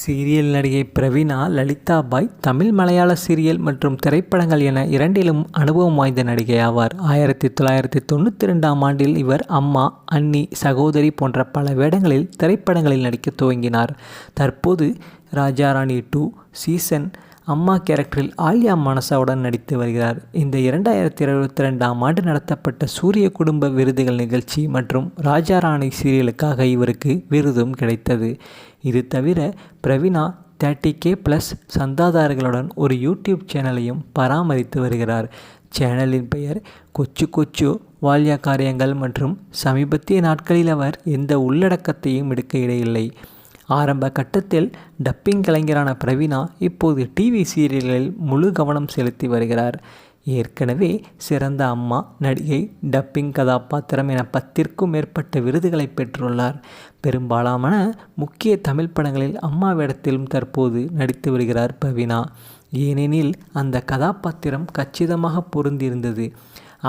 Serial நடிகை பிரவீனா லலிதா பாய் தமிழ் மலையாள serial மற்றும் திரைப்படங்கள் என இரண்டிலும் அனுபவம் வாய்ந்த நடிகை ஆவார். ஆயிரத்தி தொள்ளாயிரத்தி தொண்ணூற்றி ரெண்டாம் ஆண்டில் இவர் அம்மா அன்னி சகோதரி போன்ற பல வேடங்களில் திரைப்படங்களில் நடிக்க துவங்கினார். தற்போது ராஜாராணி டூ சீசன் அம்மா கேரக்டரில் ஆலியா மனசாவுடன் நடித்து வருகிறார். இந்த இரண்டாயிரத்தி இருபத்தி ரெண்டாம் ஆண்டு நடத்தப்பட்ட சூரிய குடும்ப விருதுகள் நிகழ்ச்சி மற்றும் ராஜாராணி சீரியலுக்காக இவருக்கு விருதும் கிடைத்தது. இது தவிர பிரவீனா தேர்ட்டி கே ப்ளஸ் சந்தாதாரர்களுடன் ஒரு யூடியூப் சேனலையும் பராமரித்து வருகிறார். சேனலின் பெயர் கொச்சு கொச்சு வால்யா காரியங்கள் மற்றும் சமீபத்திய நாட்களில் அவர் எந்த உள்ளடக்கத்தையும் எடுக்க இடையில்லை. ஆரம்ப கட்டத்தில் டப்பிங் கலைஞரான பிரவீனா இப்போது டிவி சீரியல்களில் முழு கவனம் செலுத்தி வருகிறார். ஏற்கனவே சிறந்த அம்மா நடிகை டப்பிங் கதாபாத்திரம் என பத்திற்கும் மேற்பட்ட விருதுகளை பெற்றுள்ளார். பெரும்பாலான முக்கிய தமிழ் படங்களில் அம்மா வேடத்திலும் தற்போது நடித்து வருகிறார் பிரவீனா ஏனெனில் அந்த கதாபாத்திரம் கச்சிதமாக பொருந்திருந்தது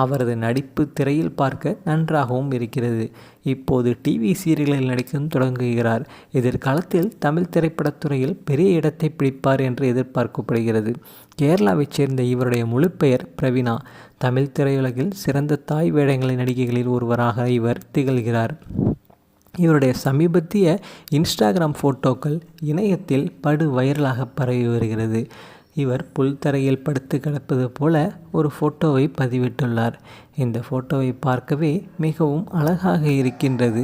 அவரது நடிப்பு திரையில் பார்க்க நன்றாகவும் இருக்கிறது. இப்போது டிவி சீரியல்களில் நடிக்கவும் தொடங்குகிறார். எதிர்காலத்தில் தமிழ் திரைப்படத்துறையில் பெரிய இடத்தை பிடிப்பார் என்று எதிர்பார்க்கப்படுகிறது. கேரளாவைச் சேர்ந்த இவருடைய முழு பெயர் பிரவீனா தமிழ் திரையுலகில் சிறந்த தாய் வேடங்களை நடிகைகளில் ஒருவராக இவர் திகழ்கிறார். இவருடைய சமீபத்திய இன்ஸ்டாகிராம் ஃபோட்டோக்கள் இணையத்தில் படு வைரலாக பரவி வருகிறது. இவர் புல்தரையில் படுத்து கிடப்பது போல ஒரு ஃபோட்டோவை பதிவிட்டுள்ளார். இந்த ஃபோட்டோவை பார்க்கவே மிகவும் அழகாக இருக்கின்றது.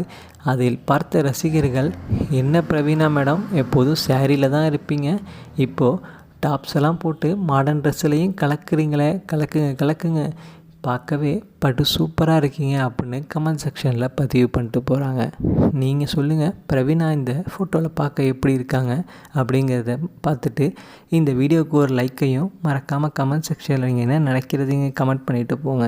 அதில் பார்த்த ரசிகர்கள் என்ன பிரவீனா மேடம் எப்போதும் சேரீயில் தான் இருப்பீங்க. இப்போது டாப்ஸ் எல்லாம் போட்டு மாடர்ன் ட்ரெஸ்ஸுலையும் கலக்குறீங்களே கலக்குங்க கலக்குங்க. பார்க்கவே படு சூப்பராக இருக்கீங்க அப்படின்னு கமெண்ட் செக்ஷனில் பதிவு பண்ணிட்டு போகிறாங்க நீங்கள் சொல்லுங்கள் பிரவீனா இந்த ஃபோட்டோவில் பார்க்க எப்படி இருக்காங்க அப்படிங்கிறத பார்த்துட்டு இந்த வீடியோவுக்கு ஒரு லைக்கையும் மறக்காமல் கமெண்ட் செக்ஷனில் நீங்கள் என்ன நினைக்கிறதையும் கமெண்ட் பண்ணிவிட்டு போங்க.